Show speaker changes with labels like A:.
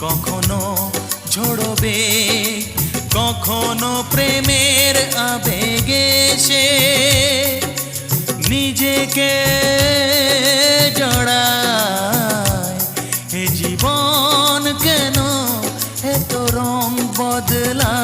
A: কখনো ঝড়বে কখনো প্রেমের আবেগে সে নিজেকে জড়ায়। এ জীবন কেন এত রং বদলা